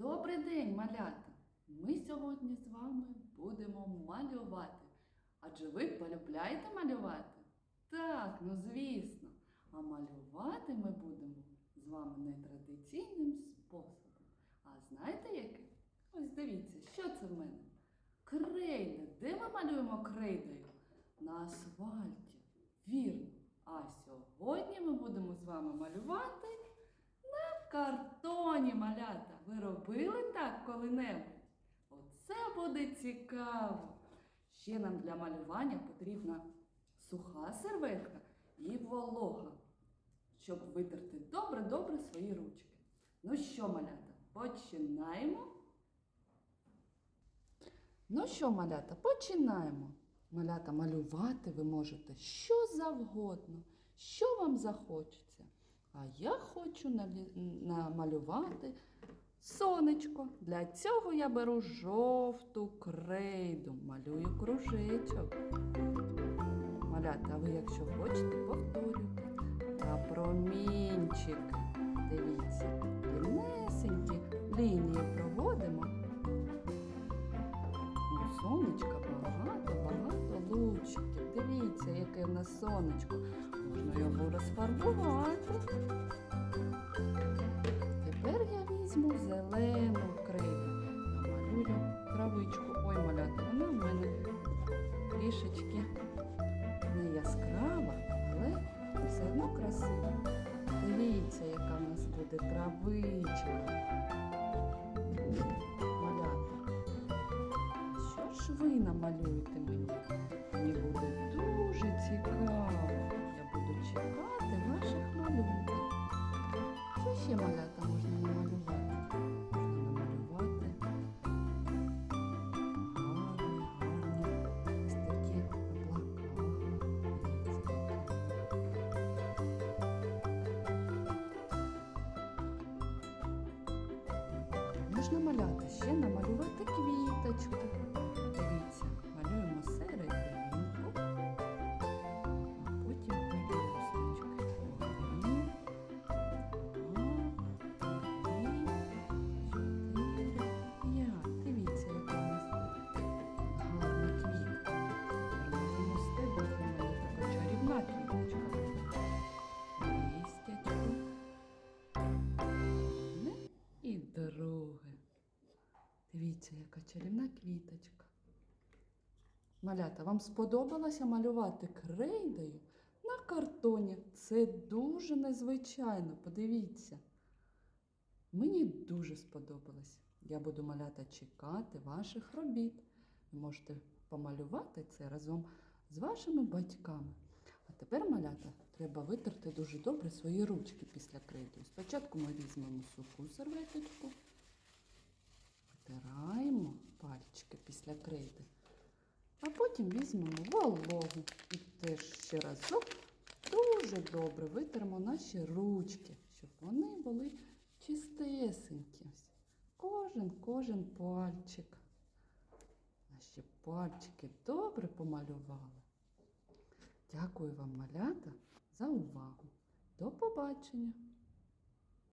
Добрий день, малята! Ми сьогодні з вами будемо малювати. Адже ви полюбляєте малювати? Так, ну звісно. А малювати ми будемо з вами нетрадиційним способом. А знаєте яким? Ось дивіться, що це в мене? Крейда. Де ми малюємо крейдою? На асфальті. Вірно. А сьогодні ми будемо з вами малювати на картоні, малята. Ви робили так коли-небудь? Оце буде цікаво. Ще нам для малювання потрібна суха серветка і волога, щоб витерти добре-добре свої ручки. Ну що, малята, починаємо. Ну що, малята, починаємо. Малята, малювати ви можете що завгодно, що вам захочеться. А я хочу намалювати сонечко. Для цього я беру жовту крейду, малюю кружечок. Малята, а ви, якщо хочете, повторюйте. Та промінчики. Дивіться, рівнесенькі лінії проводимо. У сонечка багато, багато лучиків. Дивіться, яке в нас сонечко. Можна його розфарбувати. Тепер я візьму зелену крейду. Намалюю травичку. Ой, малята, вона в мене трішечки не яскрава, але все одно красива. Дивіться, яка в нас буде травичка. Малята. Що ж ви намалюєте мені? Можна маляти, ще намалювати квіточку. Дивіться, Дивіться, яка чарівна квіточка. Малята, вам сподобалося малювати крейдою на картоні? Це дуже незвичайно, подивіться. Мені дуже сподобалось. Я буду малята чекати ваших робіт. Ви можете помалювати це разом з вашими батьками. А тепер, малята, треба витерти дуже добре свої ручки після крейди. Спочатку ми візьмемо суху серветочку, витираємо пальчики після крейди, а потім візьмемо вологу і теж ще разок дуже добре витермо наші ручки, щоб вони були чистесенькі. Кожен, кожен пальчик. Наші пальчики добре помалювали. Дякую вам, малята, за увагу. До побачення!